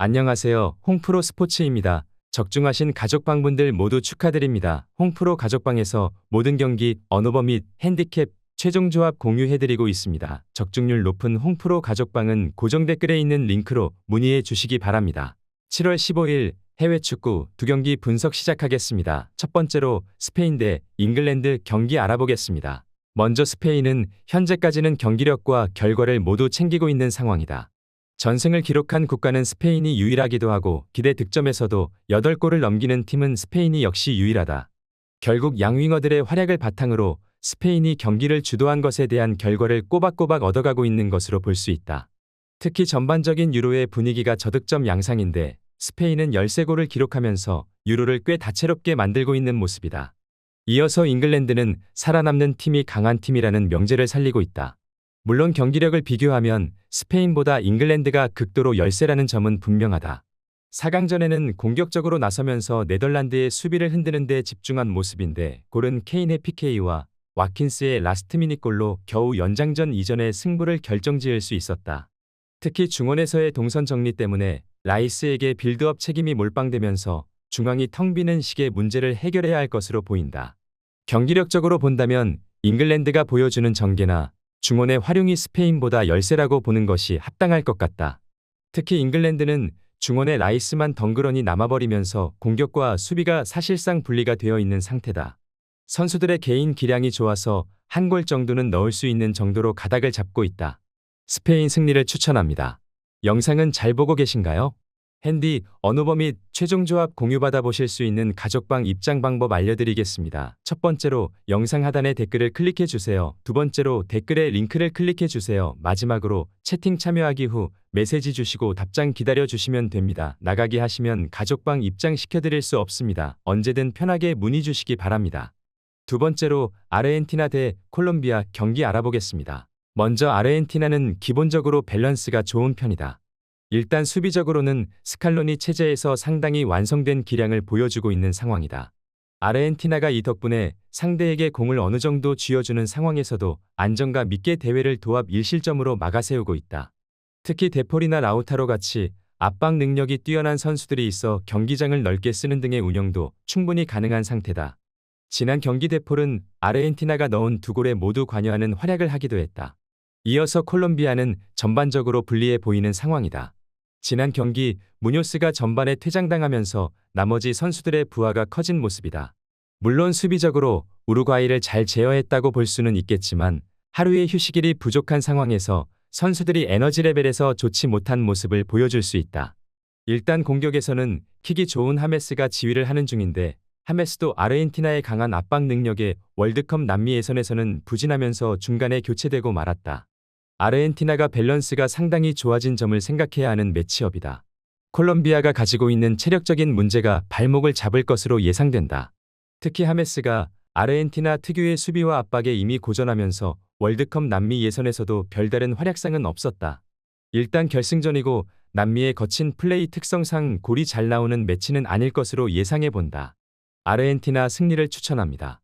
안녕하세요. 홍프로 스포츠입니다. 적중하신 가족방분들 모두 축하드립니다. 홍프로 가족방에서 모든 경기, 언어버 및 핸디캡, 최종 조합 공유해드리고 있습니다. 적중률 높은 홍프로 가족방은 고정 댓글에 있는 링크로 문의해 주시기 바랍니다. 7월 15일 해외 축구 두 경기 분석 시작하겠습니다. 첫 번째로 스페인 대 잉글랜드 경기 알아보겠습니다. 먼저 스페인은 현재까지는 경기력과 결과를 모두 챙기고 있는 상황이다. 전승을 기록한 국가는 스페인이 유일하기도 하고 기대 득점에서도 8골을 넘기는 팀은 스페인이 역시 유일하다. 결국 양윙어들의 활약을 바탕으로 스페인이 경기를 주도한 것에 대한 결과를 꼬박꼬박 얻어가고 있는 것으로 볼 수 있다. 특히 전반적인 유로의 분위기가 저득점 양상인데 스페인은 13골을 기록하면서 유로를 꽤 다채롭게 만들고 있는 모습이다. 이어서 잉글랜드는 살아남는 팀이 강한 팀이라는 명제를 살리고 있다. 물론 경기력을 비교하면 스페인보다 잉글랜드가 극도로 열세라는 점은 분명하다. 4강전에는 공격적으로 나서면서 네덜란드의 수비를 흔드는 데 집중한 모습인데 골은 케인의 PK와 와킨스의 라스트 미닛 골로 겨우 연장전 이전에 승부를 결정지을 수 있었다. 특히 중원에서의 동선 정리 때문에 라이스에게 빌드업 책임이 몰빵되면서 중앙이 텅 비는 식의 문제를 해결해야 할 것으로 보인다. 경기력적으로 본다면 잉글랜드가 보여주는 전개나 중원의 활용이 스페인보다 열세라고 보는 것이 합당할 것 같다. 특히 잉글랜드는 중원의 라이스만 덩그러니 남아버리면서 공격과 수비가 사실상 분리가 되어 있는 상태다. 선수들의 개인 기량이 좋아서 한 골 정도는 넣을 수 있는 정도로 가닥을 잡고 있다. 스페인 승리를 추천합니다. 영상은 잘 보고 계신가요? 핸디, 언어버 및 최종 조합 공유받아 보실 수 있는 가족방 입장 방법 알려드리겠습니다. 첫 번째로 영상 하단에 댓글을 클릭해 주세요. 두 번째로 댓글에 링크를 클릭해 주세요. 마지막으로 채팅 참여하기 후 메시지 주시고 답장 기다려 주시면 됩니다. 나가기 하시면 가족방 입장 시켜드릴 수 없습니다. 언제든 편하게 문의 주시기 바랍니다. 두 번째로 아르헨티나 대 콜롬비아 경기 알아보겠습니다. 먼저 아르헨티나는 기본적으로 밸런스가 좋은 편이다. 일단 수비적으로는 스칼로니 체제에서 상당히 완성된 기량을 보여주고 있는 상황이다. 아르헨티나가 이 덕분에 상대에게 공을 어느 정도 쥐어주는 상황에서도 안정감 있게 대회를 도합 1실점으로 막아세우고 있다. 특히 데폴이나 라우타로 같이 압박 능력이 뛰어난 선수들이 있어 경기장을 넓게 쓰는 등의 운영도 충분히 가능한 상태다. 지난 경기 데폴은 아르헨티나가 넣은 두 골에 모두 관여하는 활약을 하기도 했다. 이어서 콜롬비아는 전반적으로 불리해 보이는 상황이다. 지난 경기 무뇨스가 전반에 퇴장당하면서 나머지 선수들의 부하가 커진 모습이다. 물론 수비적으로 우루과이를 잘 제어했다고 볼 수는 있겠지만 하루의 휴식일이 부족한 상황에서 선수들이 에너지 레벨에서 좋지 못한 모습을 보여줄 수 있다. 일단 공격에서는 킥이 좋은 하메스가 지휘를 하는 중인데 하메스도 아르헨티나의 강한 압박 능력에 월드컵 남미 예선에서는 부진하면서 중간에 교체되고 말았다. 아르헨티나가 밸런스가 상당히 좋아진 점을 생각해야 하는 매치업이다. 콜롬비아가 가지고 있는 체력적인 문제가 발목을 잡을 것으로 예상된다. 특히 하메스가 아르헨티나 특유의 수비와 압박에 이미 고전하면서 월드컵 남미 예선에서도 별다른 활약상은 없었다. 일단 결승전이고 남미의 거친 플레이 특성상 골이 잘 나오는 매치는 아닐 것으로 예상해 본다. 아르헨티나 승리를 추천합니다.